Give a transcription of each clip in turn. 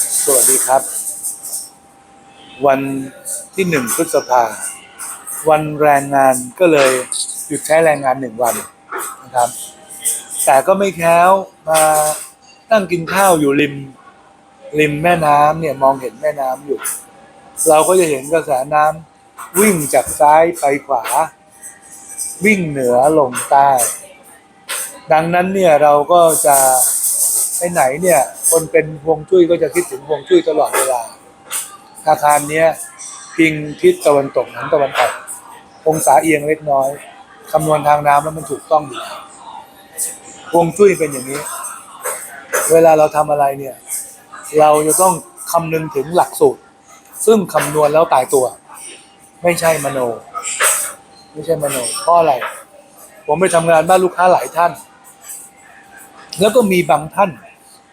สวัสดีครับ วันที่หนึ่งพฤษภา วันแรงงานก็เลยหยุดใช้แรงงานหนึ่งวันนะครับ แต่ก็ไม่แค้วมานั่งกินข้าวอยู่ริม ริมแม่น้ำเนี่ยมองเห็นแม่น้ำอยู่ เราก็จะเห็นกระแสน้ำวิ่งจากซ้ายไปขวา วิ่งเหนือลงใต้ ดังนั้นเนี่ยเราก็จะ ไปไหนเนี่ย คนเป็นฮวงจุ้ยก็จะคิดถึงฮวงจุ้ยตลอดเวลา อาคารเนี้ยพิงทิศตะวันตกหันตะวันออกองศาเอียงเล็กน้อยคำนวณทางน้ำแล้วมันถูกต้องอยู่วฮวงจุ้ยเป็นอย่างนี้ เวลาเราทำอะไรเนี่ย เราจะต้องคำนึงถึงหลักสูตร ซึ่งคำนวณแล้วตายตัว ไม่ใช่มโน ไม่ใช่มโนเพราะอะไร ผมไปทำงานบ้านลูกค้าหลายท่าน แล้วก็มีบางท่าน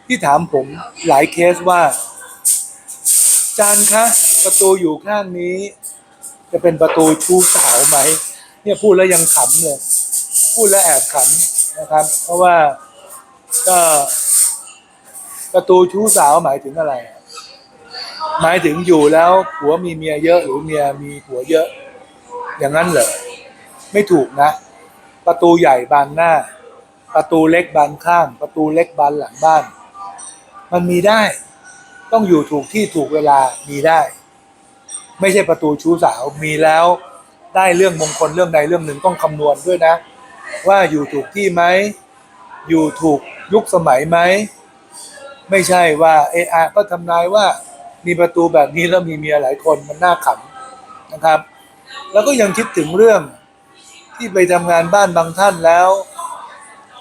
ที่ถามผมหลายเคสว่า จานคะประตูอยู่ข้างนี้ จะเป็นประตูชู้สาวไหมเนี่ยพูดแล้วยังขำเลย พูดแล้วแอบขำนะครับ เพราะว่าก็ประตูชู้สาวหมายถึงอะไร หมายถึงอยู่แล้วผัวมีเมียเยอะหรือเมียมีผัวเยอะ อย่างนั้นเหรอไม่ถูกนะ ประตูใหญ่บานหน้า ประตูเล็กบานข้าง ประตูเล็กบานหลังบ้าน มันมีได้ ต้องอยู่ถูกที่ถูกเวลามีได้ ไม่ใช่ประตูชู้สาวมีแล้วได้เรื่องมงคลเรื่องใดเรื่องหนึ่งต้องคำนวณด้วยนะ ว่าอยู่ถูกที่ไหมอยู่ถูกยุคสมัยไหมไม่ใช่ว่าเออะก็ทำนายว่ามีประตูแบบนี้แล้วมีเมียหลายคนมันน่าขำนะครับ แล้วก็ยังคิดถึงเรื่องที่ไปทำงานบ้านบางท่านแล้ว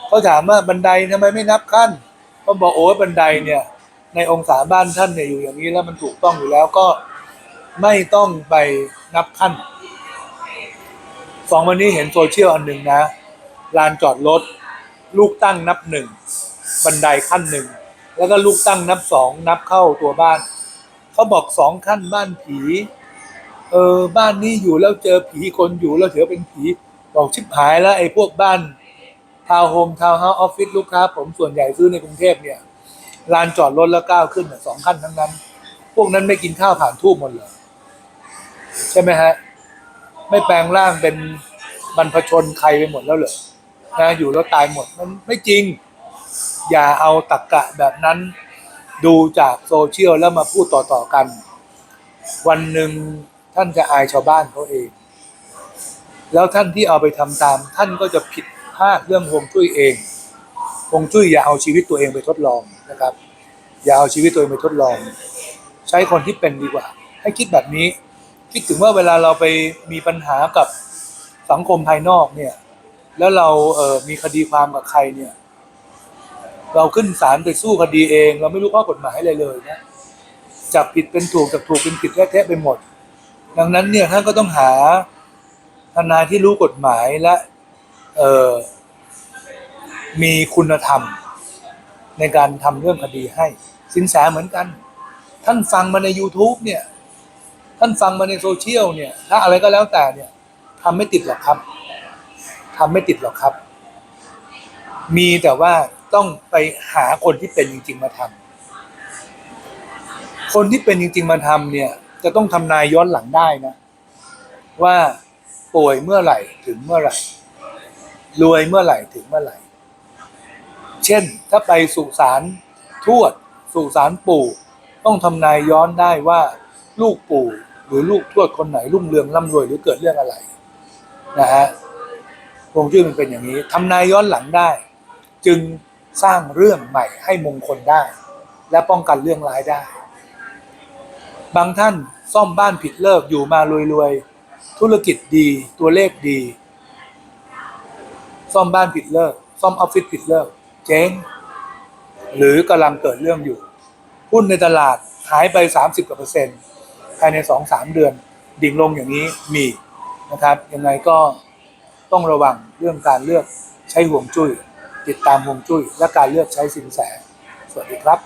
เขาถามว่าบันไดทำไมไม่นับขั้น ก็บอกโอ้ยบันไดเนี่ย ในองศาบ้านท่านเนี่ยอยู่อย่างนี้แล้วมันถูกต้องอยู่แล้วก็ไม่ต้องไปนับขั้นสองวันนี้เห็นโซเชียลอันหนึ่งนะลานจอดรถลูกตั้งนับหนึ่งบันไดขั้นหนึ่งแล้วก็ลูกตั้งนับสองนับเข้าตัวบ้าน เขาบอกสองขั้นบ้านผี เออบ้านนี้อยู่แล้วเจอผีคนอยู่แล้วถือว่าเป็นผีบอกชิบหายแล้วไอ้พวกบ้าน ทาวน์โฮมทาวน์เฮาส์ออฟฟิศลูกค้า ผมส่วนใหญ่ซื้อในกรุงเทพเนี่ยลานจอดรถแล้วก้าวขึ้นสองขั้นทั้งนั้น พวกนั้นไม่กินข้าวผ่านทูบหมดเลยใช่ไหมฮะ ไม่แปลงร่างเป็นบรรพชนใครไปหมดแล้วเหรอนะอยู่แล้วตายหมดมันไม่จริง อย่าเอาตักกะแบบนั้น ดูจากโซเชียลแล้วมาพูดต่อๆกัน วันหนึ่งท่านจะอายชาวบ้านเขาเอง แล้วท่านที่เอาไปทำตาม ท่านก็จะผิด พลาดเรื่องฮวงจุ้ยเองฮวงจุ้ยอย่าเอาชีวิตตัวเองไปทดลองนะครับ อย่าเอาชีวิตตัวเองไปทดลอง ใช้คนที่เป็นดีกว่า ให้คิดแบบนี้ คิดถึงว่าเวลาเราไปมีปัญหากับสังคมภายนอกเนี่ย แล้วเราเอ่อมีคดีความกับใครเนี่ย เราขึ้นศาลไปสู้คดีเอง เราไม่รู้ข้อกฎหมายอะไรเลยนะจับผิดเป็นถูกจับถูกเป็นผิดแท้ๆไปหมด ดังนั้นเนี่ยท่านก็ต้องหาทนายที่รู้กฎหมายและ เออมีคุณธรรม ในการทำเรื่องคดีให้ สินแสเหมือนกัน ท่านฟังมาใน YouTube เนี่ย ท่านฟังมาในโซเชียลเนี่ย ถ้าอะไรก็แล้วแต่เนี่ยทำไม่ติดหรอกครับทำไม่ติดหรอกครับ มีแต่ว่าต้องไปหาคนที่เป็นจริง ๆ มาทำคนที่เป็นจริง ๆ มาทำเนี่ย จะต้องทำนายย้อนหลังได้นะ ว่าป่วยเมื่อไหร่ถึงเมื่อไหร่ รวยเมื่อไหร่ถึงเมื่อไหร่ เช่นถ้าไปสุสานทวดสุสานปู่ ต้องทำนายย้อนได้ว่า ลูกปู่หรือลูกทวดคนไหนรุ่งเรืองร่ำรวยหรือเกิดเรื่องอะไรนะฮะวงจุ้ยมันเป็นอย่างนี้ทำนายย้อนหลังได้ จึงสร้างเรื่องใหม่ให้มงคลได้ และป้องกันเรื่องร้ายได้ บางท่านซ่อมบ้านผิดเลิกอยู่มารวยๆ ธุรกิจดีตัวเลขดี ซ่อมบ้านผิดเลิก ซ่อมออฟฟิศผิดเลิก เจ๊ง หรือกำลังเกิดเรื่องอยู่ หุ้นในตลาดหายไป 30กว่าเปอร์เซ็นต์ภายใน 2-3 เดือน ดิ่งลงอย่างนี้มีนะครับยังไงก็ต้องระวังเรื่องการเลือกใช้ห่วงจุ้ย ติดตามห่วงจุ้ย และการเลือกใช้สินแส สวัสดีครับ